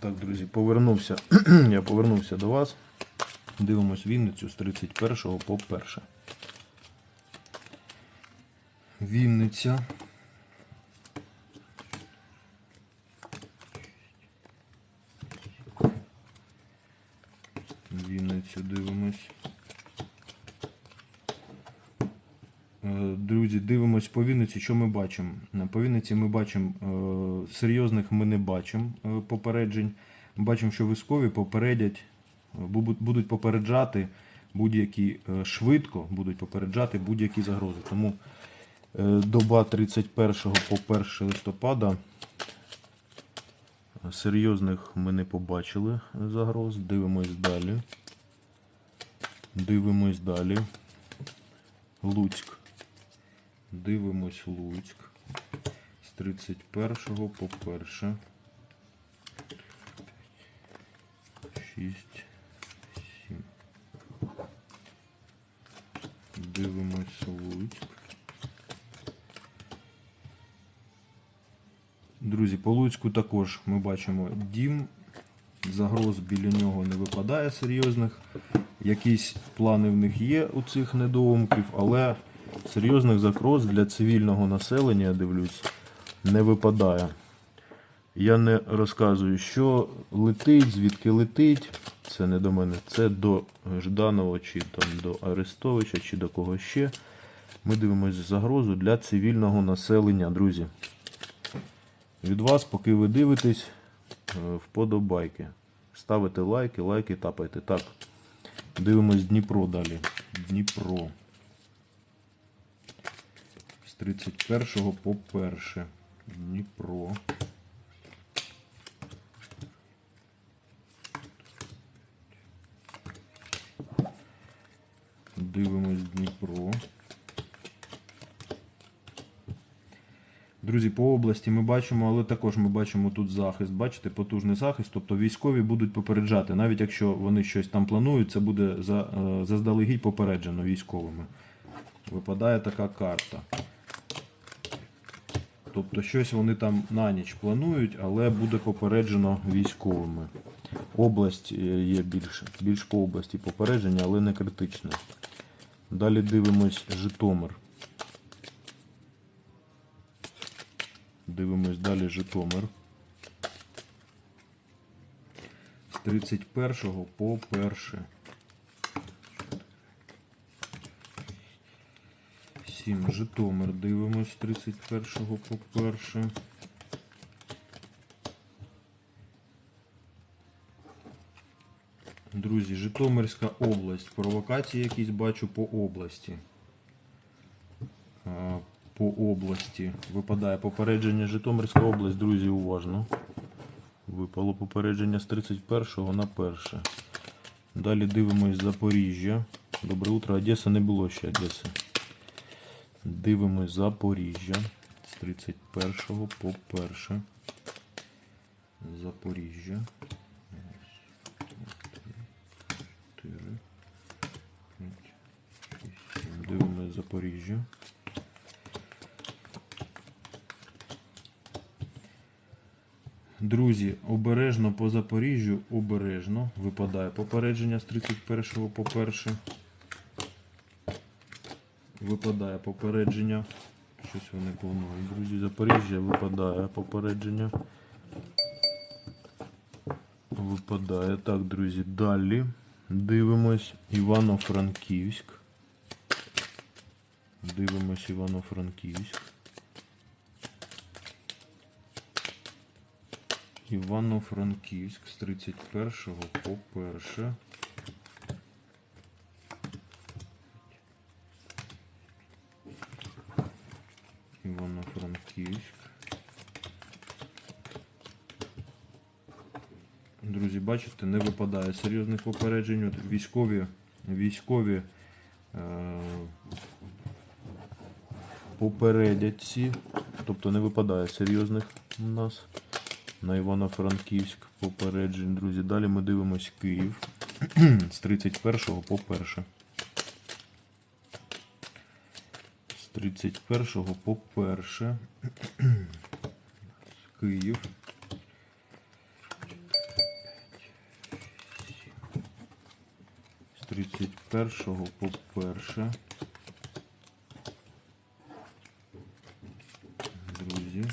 Так, друзі, повернувся. Я повернувся до вас. Дивимось Вінницю з 31 по 1. Вінниця. Вінницю дивимось. Е, Друзі, дивимось по Вінниці, що ми бачимо. По Вінниці ми бачимо е, серйозних ми не бачимо е, попереджень. Ми бачимо, що військові попередять, будуть попереджати будь-які е, швидко будуть попереджати будь-які загрози. Тому доба 31 по 1 листопада серйозних ми не побачили загроз. Дивимось далі. Дивимось далі. Луцьк. Дивимось Луцьк. З 31 по 1. 6, 7. Дивимось Луцьк. Друзі, по Луцьку також ми бачимо дім. Загроз біля нього не випадає серйозних. Якісь плани в них є у цих недоумків, але серйозних загроз для цивільного населення, я дивлюсь, не випадає. Я не розказую, що летить, звідки летить. Це не до мене, це до Жданова, чи там до Арестовича, чи до кого ще. Ми дивимося загрозу для цивільного населення, друзі. Від вас, поки ви дивитесь, е, вподобайки. Ставите лайки, лайки тапайте. Так. Дивимось Дніпро далі. Дніпро. З 31 по 1. Дніпро. Дивимось Дніпро. Друзі, по області ми бачимо, але також ми бачимо тут захист. Бачите, потужний захист. Тобто військові будуть попереджати. Навіть якщо вони щось там планують, це буде е, заздалегідь попереджено військовими. Випадає така карта. Тобто щось вони там на ніч планують, але буде попереджено військовими. Область е, є більше, більш по області попередження, але не критичне. Далі дивимось Житомир. Дивимось далі Житомир. З 31 по 1. 7. Житомир дивимось з 31 по 1. Друзі, Житомирська область. Провокації якісь бачу по області. По області. Випадає попередження Житомирська область, друзі, уважно. Випало попередження з 31 на 1. Далі дивимось Запоріжжя. Добре утро, Одеса не було ще Одеси. Дивимось Запоріжжя з 31 по 1. Запоріжжя. Чотири, п'ять, шість, сім. Дивимось Запоріжжя. Друзі, обережно по Запоріжжю, обережно. Випадає попередження з 31 по 1. Випадає попередження. Щось вони планують. Друзі, Запоріжжя випадає попередження. Випадає. Так, друзі, далі. Дивимось Івано-Франківськ. Дивимось Івано-Франківськ. Івано-Франківськ з 31 по 1. Івано-Франківськ. Друзі, бачите, не випадає серйозних попереджень. От військові, військові е, попередять ці, тобто не випадає серйозних у нас на Івано-Франківськ попереджень. Друзі, далі ми дивимось Київ з 31 по 1. З 31 по 1. Київ. 31 по 1. Друзі.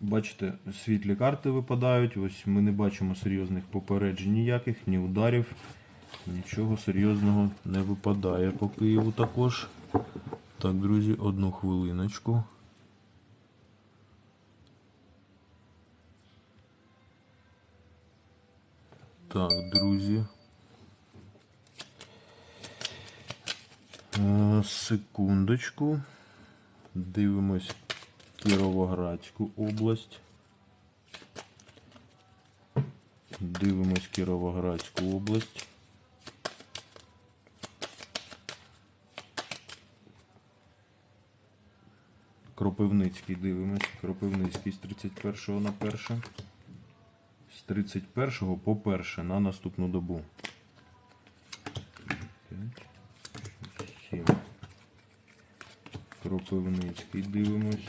Бачите, світлі карти випадають. Ось ми не бачимо серйозних попереджень ніяких, ні ударів. Нічого серйозного не випадає по Києву також. Так, друзі, одну хвилиночку. Так, друзі. Секундочку. Дивимось Кіровоградську область. Дивимось Кіровоградську область. Кропивницький дивимось. Кропивницький з 31 на 1. З 31 по 1 на наступну добу. 7. Кропивницький дивимось.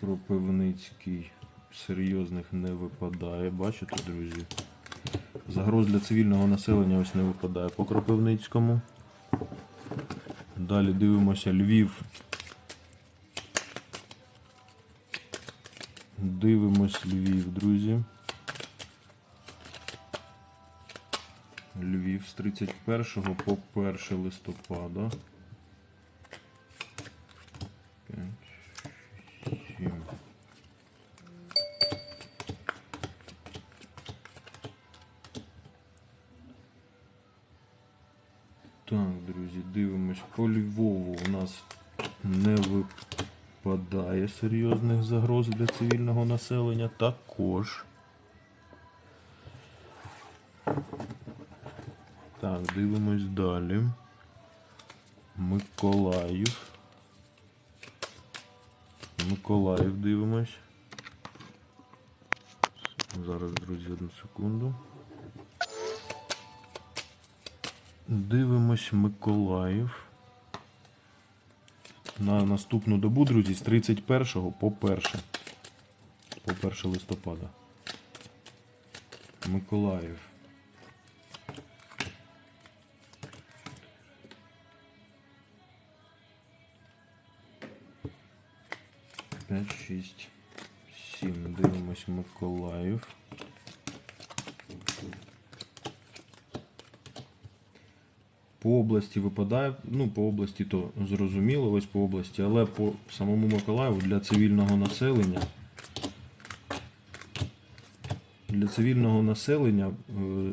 Кропивницький серйозних не випадає. Бачите, друзі? Загроз для цивільного населення ось не випадає по Кропивницькому. Далі дивимося Львів. Дивимось Львів, друзі. Львів з 31 по 1 листопада. 5, 6, 7. Так, друзі, дивимось. По Львову у нас не випадає серйозних загроз для цивільного населення. Також. Так, дивимось далі. Миколаїв. Миколаїв дивимось. Зараз, друзі, одну секунду. Дивимось Миколаїв. На наступну добу, друзі, з 31 по 1. По 1 листопада. Миколаїв. П'ять, шість, сім. Дивимось Миколаїв. По області випадає, ну по області то зрозуміло, ось по області, але по самому Миколаєву для цивільного населення. Для цивільного населення е,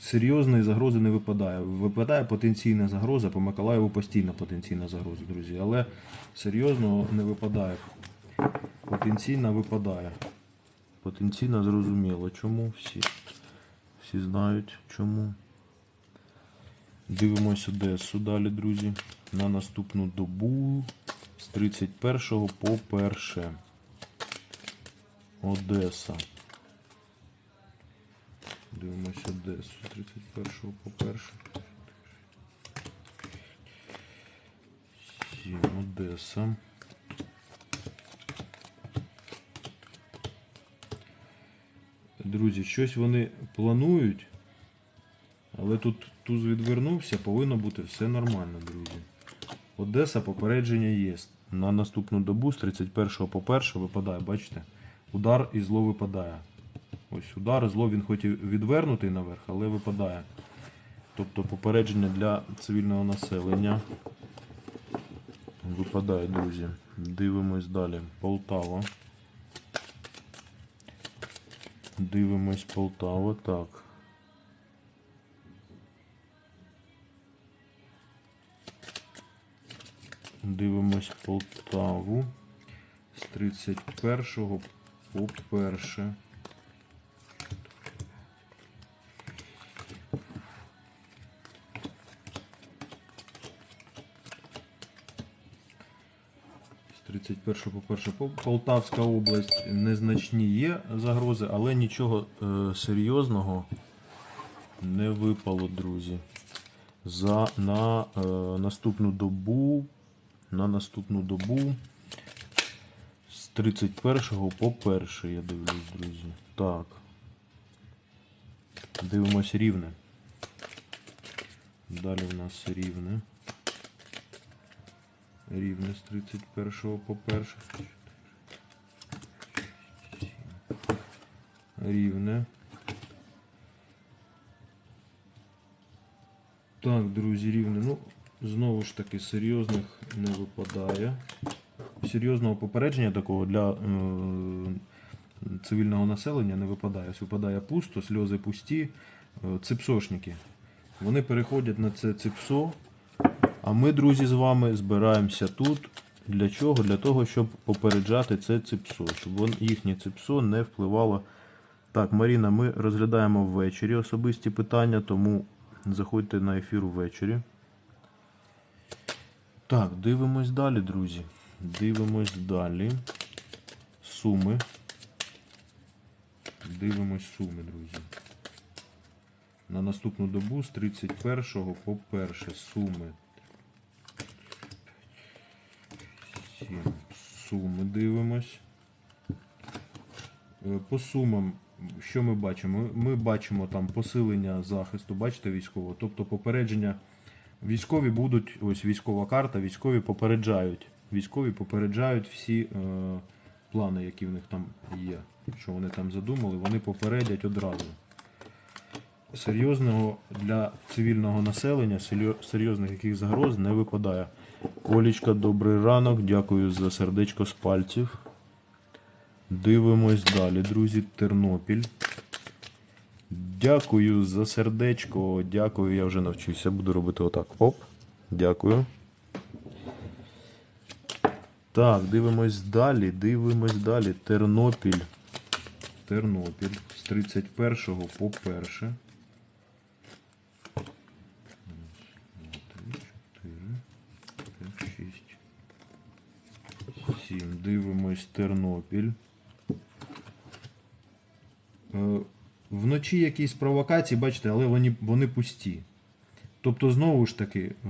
серйозної загрози не випадає. Випадає потенційна загроза, по Миколаєву постійна потенційна загроза, друзі, але серйозного не випадає. Потенційна випадає. Потенційно зрозуміло. Чому всі? Всі знають чому. Дивимося Одесу далі, друзі. На наступну добу з 31 по 1. Одеса. Дивимося Одесу з 31 по 1. 7. Одеса. Друзі, щось вони планують, але тут туз відвернувся, повинно бути все нормально, друзі. Одеса попередження є. На наступну добу з 31 по 1 випадає, бачите? Удар і зло випадає. Ось удар, і зло він хоч і відвернутий наверх, але випадає. Тобто попередження для цивільного населення. Випадає, друзі. Дивимось далі. Полтава. Дивимось Полтава. Так. Дивимось Полтаву з 31 по 1. 31 по 1 Полтавська область незначні є загрози, але нічого е, серйозного не випало, друзі. За на е, наступну добу. На наступну добу з 31 по 1 я дивлюсь, друзі. Так. Дивимось рівне. Далі в нас рівне. Рівне з 31 по 1. Рівне. Так, друзі, рівне. Ну, знову ж таки, серйозних не випадає. Серйозного попередження такого для е, цивільного населення не випадає. Ось Випадає пусто, сльози пусті, е, ципсошники. Вони переходять на це ципсо. А ми, друзі, з вами збираємося тут. Для чого? Для того, щоб попереджати це ципсо, щоб їхнє ципсо не впливало. Так, Маріна, ми розглядаємо ввечері особисті питання, тому заходьте на ефір ввечері. Так, дивимось далі, друзі. Дивимось далі. Суми. Дивимось суми, друзі. На наступну добу з 31 по 1 суми. Сім. Суми дивимось. Е, По сумам, що ми бачимо? Ми бачимо там посилення захисту, бачите, військового, тобто попередження. Військові будуть, ось військова карта, військові попереджають. Військові попереджають всі е, плани, які в них там є. Що вони там задумали, вони попередять одразу. Серйозного для цивільного населення, серйозних яких загроз не випадає. Олічка, добрий ранок, дякую за сердечко з пальців. Дивимось далі, друзі. Тернопіль. Дякую за сердечко. Дякую, я вже навчився. Буду робити отак. Оп. Дякую. Так, дивимось далі. Дивимось далі. Тернопіль. Тернопіль. З 31 по 1. Шість. Сім. Дивимось Тернопіль. Е, Вночі якісь провокації, бачите, але вони, вони пусті. Тобто, знову ж таки, е,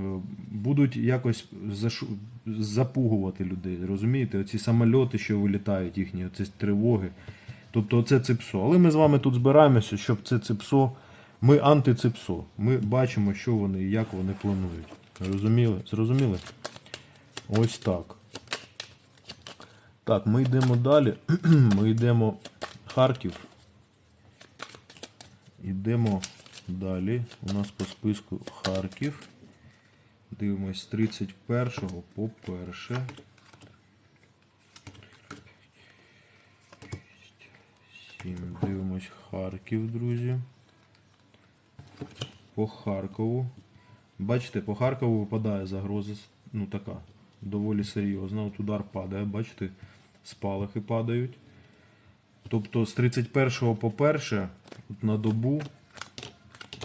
будуть якось зашу... запугувати людей. Розумієте? Оці самольоти, що вилітають, їхні оці тривоги. Тобто, це ципсо. Але ми з вами тут збираємося, щоб це ципсо. Ми антиципсо. Ми бачимо, що вони і як вони планують. Розуміли? Зрозуміли? Ось так. Так, ми йдемо далі. Ми йдемо Харків. Йдемо далі. У нас по списку Харків. Дивимось з 31 по 1. Сім. Дивимось Харків, друзі. По Харкову. Бачите, по Харкову випадає загроза, ну така, доволі серйозна. От удар падає, бачите, спалахи падають. Тобто з 31 по 1 на добу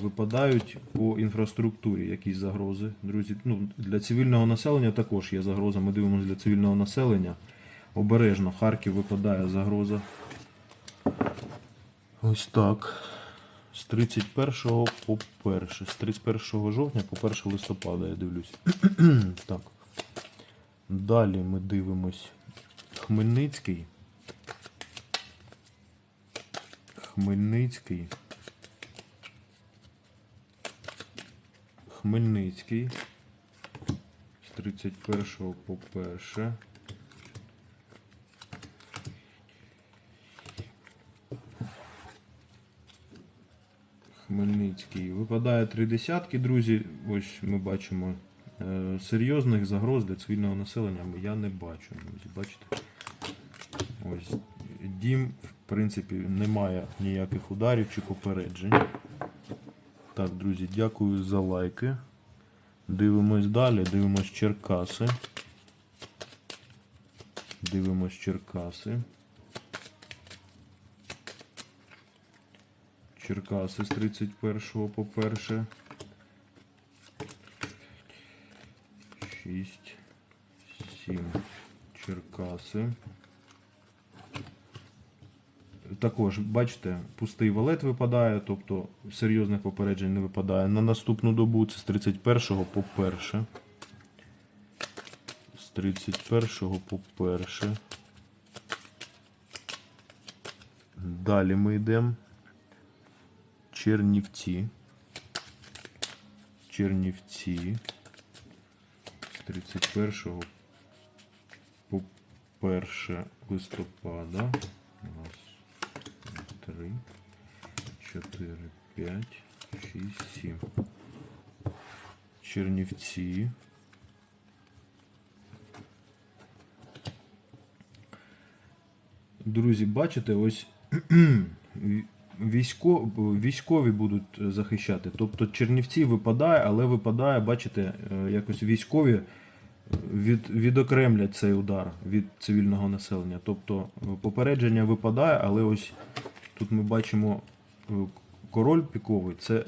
випадають по інфраструктурі якісь загрози. Друзі, ну, для цивільного населення також є загроза. Ми дивимося для цивільного населення. Обережно, Харків випадає загроза. Ось так. З 31 по 1. З 31 жовтня по 1 листопада я дивлюсь. так. Далі ми дивимось Хмельницький. Хмельницький. Хмельницький. З 31 по 1. Хмельницький. Випадає три десятки, друзі. Ось ми бачимо е, серйозних загроз для цивільного населення я не бачу. Бачите? Ось дім, в принципі, немає ніяких ударів чи попереджень. Так, друзі, дякую за лайки. Дивимось далі, дивимось Черкаси. Дивимось Черкаси. Черкаси з 31 по 1. 6, 7. Черкаси. Також, бачите, пустий валет випадає, тобто серйозних попереджень не випадає. На наступну добу це з 31 по 1. З 31 по 1. Далі ми йдемо. Чернівці. Чернівці. З 31 по 1 листопада. Раз, три, чотири, п'ять, шість, сім. Чернівці. Друзі, бачите, ось військо, військові будуть захищати. Тобто Чернівці випадає, але випадає, бачите, е, якось військові від, відокремлять цей удар від цивільного населення. Тобто попередження випадає, але ось тут ми бачимо е, король піковий, це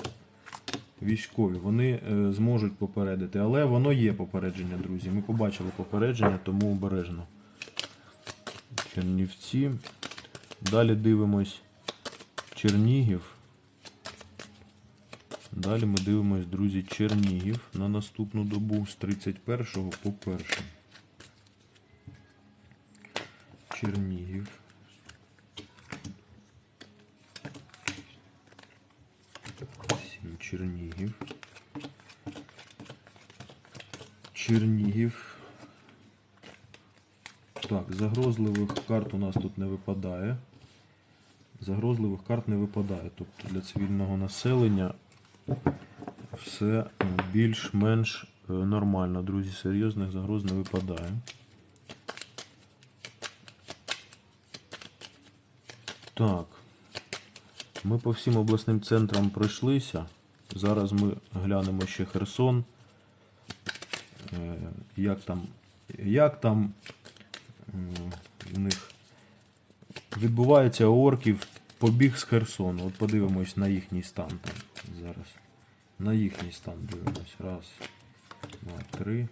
військові. Вони е, зможуть попередити, але воно є попередження, друзі. Ми побачили попередження, тому обережно. Чернівці. Далі дивимось Чернігів. Далі ми дивимось, друзі, Чернігів на наступну добу з 31 по 1. Чернігів. Сім Чернігів. Чернігів. Так, загрозливих карт у нас тут не випадає. Загрозливих карт не випадає. Тобто для цивільного населення все більш-менш е, нормально, друзі. Серйозних загроз не випадає. Так. Ми по всім обласним центрам пройшлися. Зараз ми глянемо ще Херсон. Е, Як там, як там в них відбувається орків побіг з Херсону. От подивимось на їхній стан там зараз. На їхній стан дивимось. Раз, два, три,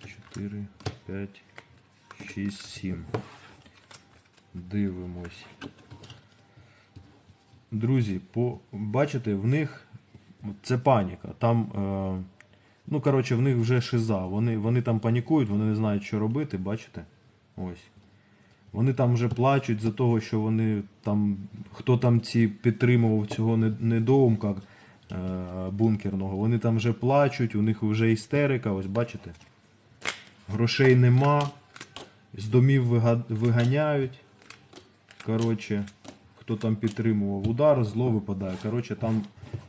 чотири, п'ять, шість, сім. Дивимось. Друзі, по, бачите, в них це паніка. Там, е, ну, коротше, в них вже шиза. Вони, вони там панікують, вони не знають, що робити, бачите? Ось. Вони там вже плачуть за того, що вони там, хто там ці підтримував цього недоумка е, бункерного, вони там вже плачуть, у них вже істерика, ось бачите? Грошей нема, з домів виганяють. Коротше, хто там підтримував удар, зло випадає. Коротше, там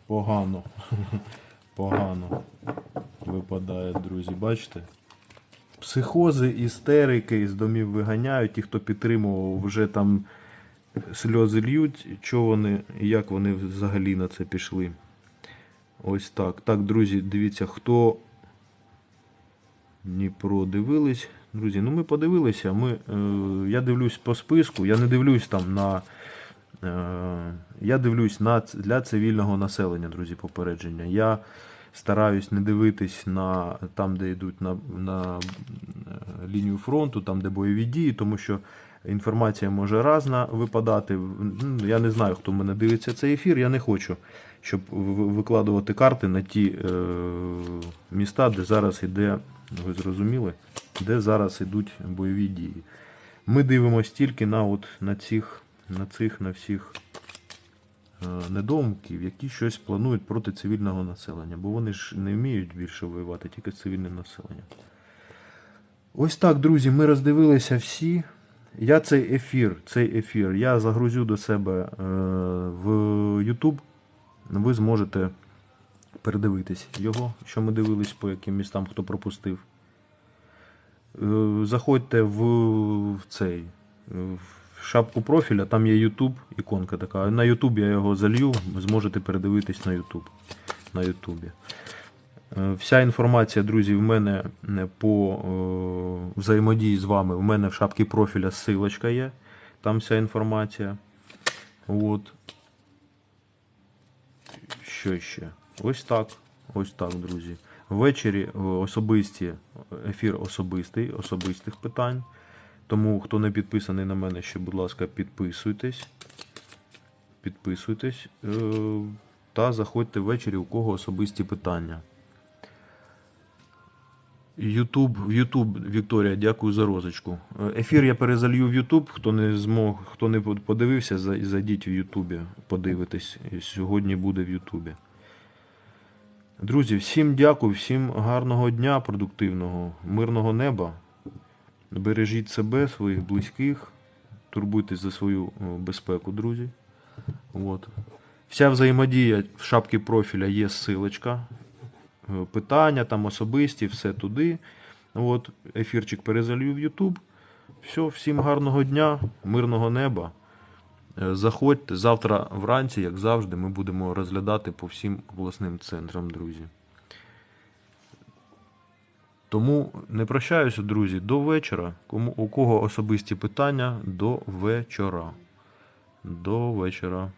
погано. Погано випадає, друзі, бачите? Психози, істерики із домів виганяють, ті, хто підтримував, вже там сльози льють, що вони, як вони взагалі на це пішли. Ось так. Так, друзі, дивіться, хто Дніпро дивились. Друзі, ну ми подивилися. Ми, е, я дивлюсь по списку, я не дивлюсь там на. Е, я дивлюсь на для цивільного населення, друзі, попередження. Я стараюсь не дивитись на там, де йдуть на, на е, лінію фронту, там, де бойові дії, тому що інформація може разна випадати. Ну, Я не знаю, хто мене дивиться цей ефір. Я не хочу, щоб викладувати карти на ті е, міста, де зараз іде, ви зрозуміли, де зараз ідуть бойові дії. Ми дивимося тільки на, от, на цих, на цих, на всіх недоумків, які щось планують проти цивільного населення, бо вони ж не вміють більше воювати, тільки з цивільним населенням. Ось так, друзі, ми роздивилися всі. Я цей ефір, цей ефір я загрузю до себе е, в YouTube. Ви зможете передивитись його, що ми дивились по яким містам, хто пропустив. Е, Заходьте в, цей е, в шапку профіля, там є YouTube, іконка така. На YouTube я його залью, зможете передивитись на YouTube. На YouTube. Е, Вся інформація, друзі, в мене е, по е, взаємодії з вами. В мене в шапці профіля ссылочка є. Там вся інформація. От. Що ще? Ось так. Ось так, друзі. Ввечері особисті, ефір особистий, особистих питань. Тому, хто не підписаний на мене, ще, будь ласка, підписуйтесь. Підписуйтесь. е, Та заходьте ввечері, у кого особисті питання. Ютуб, Ютуб, Вікторія, дякую за розочку. Е, Ефір я перезалью в Ютуб. Хто не змог, хто не подивився, зайдіть в Ютубі, подивитись. Сьогодні буде в Ютубі. Друзі, всім дякую, всім гарного дня, продуктивного, мирного неба. Бережіть себе, своїх близьких, турбуйтесь за свою безпеку, друзі. От. Вся взаємодія в шапці профіля є ссылочка. Е, Питання там особисті, все туди. От, ефірчик перезалью в YouTube. Все, всім гарного дня, мирного неба. Е, Заходьте завтра вранці, як завжди, ми будемо розглядати по всім обласним центрам, друзі. Тому не прощаюся, друзі, до вечора. Кому, у кого особисті питання, до вечора. До вечора.